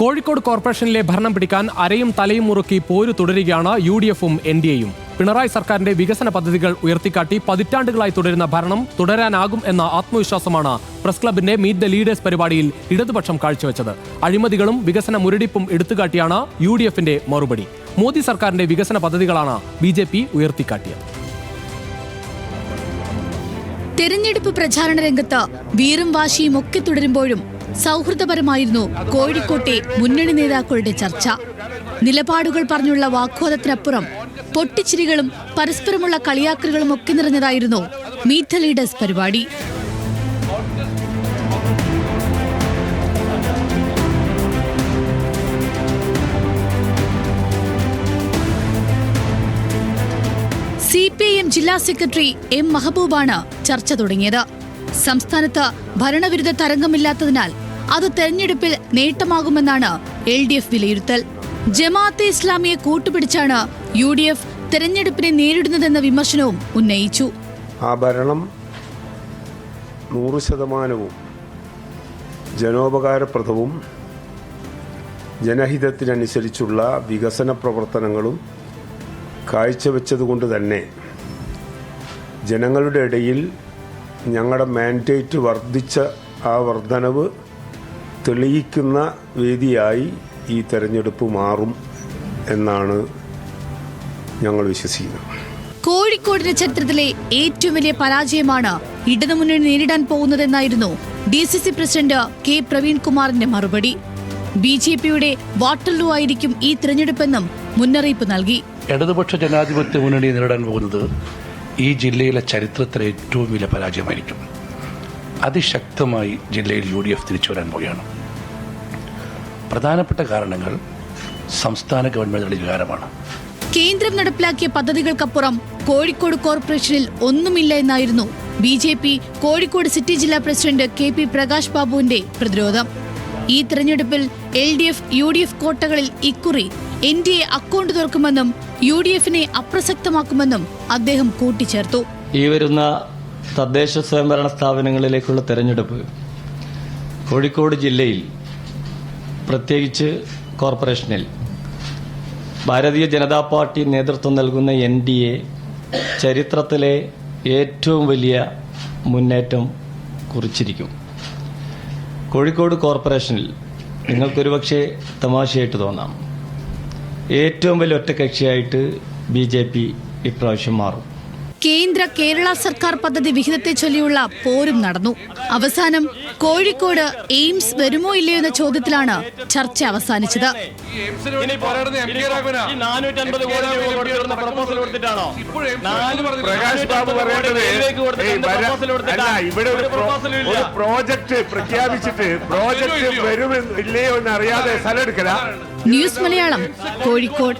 കോഴിക്കോട് കോർപ്പറേഷനിലെ ഭരണം പിടിക്കാൻ അരയും തലയും മുറുക്കി പോര് തുടരുകയാണ് യു ഡി എഫും എൻ ഡി എയും. പിണറായി സർക്കാരിന്റെ വികസന പദ്ധതികൾ ഉയർത്തിക്കാട്ടി പതിറ്റാണ്ടുകളായി തുടരുന്ന ഭരണം തുടരാനാകും എന്ന ആത്മവിശ്വാസമാണ് പ്രസ് ക്ലബിന്റെ മീറ്റ് ദ ലീഡേഴ്സ് പരിപാടിയിൽ ഇടതുപക്ഷം കാഴ്ചവെച്ചത്. അഴിമതികളും വികസന മുരടിപ്പും എടുത്തുകാട്ടിയാണ് യു ഡി എഫിന്റെ മറുപടി. മോദി സർക്കാരിന്റെ വികസന പദ്ധതികളാണ് ബി ജെ പി ഉയർത്തിക്കാട്ടിയത്. തെരഞ്ഞെടുപ്പ് പ്രചാരണ രംഗത്ത് വീറും വാശിയും ഒക്കെ തുടരുമ്പോഴും സൗഹൃദപരമായിരുന്നു കോഴിക്കോട്ടെ മുന്നണി നേതാക്കളുടെ ചർച്ച. നിലപാടുകൾ പറഞ്ഞുള്ള വാക്വാദത്തിനപ്പുറം പൊട്ടിച്ചിരികളും പരസ്പരമുള്ള കളിയാക്കലുകളും ഒക്കെ നിറഞ്ഞതായിരുന്നു മീറ്റ് ലീഡേഴ്സ് പരിപാടി. സി പി ഐ എം ജില്ലാ സെക്രട്ടറി എം മഹബൂബാണ് ചർച്ച തുടങ്ങിയത്. സംസ്ഥാനത്ത് ഭരണവിരുദ്ധ തരംഗമില്ലാത്തതിനാൽ അത് തെരഞ്ഞെടുപ്പിൽ നേട്ടമാകുമെന്നാണ് എൽ ഡി എഫ് വിലയിരുത്തൽ. ജമാഅത്തെ ഇസ്ലാമിയെ കൂട്ടുപിടിച്ചാണ് യു ഡി എഫ് തെരഞ്ഞെടുപ്പിനെ നേരിടുന്നതെന്ന വിമർശനവും ഉന്നയിച്ചു. ആ ഭരണം നൂറ് ശതമാനവും ജനോപകാരപ്രദവും ജനഹിതത്തിനനുസരിച്ചുള്ള വികസന പ്രവർത്തനങ്ങളും കാഴ്ചവെച്ചതുകൊണ്ട് തന്നെ ജനങ്ങളുടെ ഇടയിൽ ഞങ്ങളുടെ മാൻഡേറ്റ് വർദ്ധിച്ച ആ വർധനവ് തെളിയിക്കുന്ന വേദിയായി ഈ തെരഞ്ഞെടുപ്പ് മാറും എന്നാണ് ഞങ്ങൾ വിശ്വസിക്കുന്നത്. കോഴിക്കോടിന്റെ ചരിത്രത്തിലെ ഏറ്റവും വലിയ പരാജയമാണ് ഇടതുമുന്നണി നേരിടാൻ പോകുന്നതെന്നായിരുന്നു D C C president K പ്രവീൺകുമാറിന്റെ മറുപടി. ബി ജെ പിയുടെ വാട്ടർലൂ ആയിരിക്കും ഈ തിരഞ്ഞെടുപ്പെന്നും മുന്നറിയിപ്പ് നൽകി. ഇടതുപക്ഷ ജനാധിപത്യ മുന്നണി നേരിടാൻ പോകുന്നത് ഈ ജില്ലയിലെ ചരിത്രത്തിലെ ഏറ്റവും വലിയ പരാജയമായിരിക്കും. അതിശക്തമായി ജില്ലയിൽ യു ഡി എഫ് തിരിച്ചു വരാൻ പോവുകയാണ്. പ്രധാനപ്പെട്ട കാരണങ്ങൾ സംസ്ഥാന ഗവൺമെന്റുകളുടെ വികാരമാണ്. കേന്ദ്രം നടപ്പിലാക്കിയ പദ്ധതികൾക്കപ്പുറം കോഴിക്കോട് കോർപ്പറേഷനിൽ ഒന്നുമില്ല എന്നായിരുന്നു B J P Kozhikode city ജില്ലാ പ്രസിഡന്റ് കെ പി പ്രകാശ് ബാബുവിന്റെ പ്രതിരോധം. ഈ തെരഞ്ഞെടുപ്പിൽ L D F U D F കോട്ടകളിൽ ഇക്കുറി എൻ ഡി എ അക്കൗണ്ട് തുറക്കുമെന്നും യു ഡി എഫിനെ അപ്രസക്തമാക്കുമെന്നും അദ്ദേഹം കൂട്ടിച്ചേർത്തു. ഈ വരുന്ന തദ്ദേശ സ്വയംഭരണ സ്ഥാപനങ്ങളിലേക്കുള്ള തെരഞ്ഞെടുപ്പ് കോഴിക്കോട് ജില്ലയിൽ പ്രത്യേകിച്ച് കോർപ്പറേഷനിൽ ഭാരതീയ ജനതാ പാർട്ടി നേതൃത്വം നൽകുന്ന എൻ ഡി എ ചരിത്രത്തിലെ ഏറ്റവും വലിയ മുന്നേറ്റം കുറിച്ചിരിക്കും. കോഴിക്കോട് കോർപ്പറേഷനിൽ നിങ്ങൾക്കൊരുപക്ഷെ തമാശയായിട്ട് തോന്നാം. ഏറ്റവും വലിയ ഒറ്റക്കക്ഷിയായിട്ട് ബി ജെ പി ഇപ്രാവശ്യം മാറും. കേന്ദ്ര കേരള സർക്കാർ പദ്ധതി വിഹിതത്തെ ചൊല്ലിയുള്ള പോരും നടന്നു. അവസാനം കോഴിക്കോട് എയിംസ് വരുമോ ഇല്ലയോ എന്ന ചോദ്യത്തിലാണ് ചർച്ച അവസാനിച്ചത്. പ്രകാശ് ബാബു പറയേണ്ടത് ഏയ് വര- അല്ല ഇവിടെ ഒരു പ്രോജക്റ്റ് പ്രഖ്യാപിച്ചിട്ട് വരുമെന്ന് ഇല്ലയോ? എന്ന് അറിയാതെ സ്ഥലം എടുക്കല ന്യൂസ് മലയാളം കോഴിക്കോട്.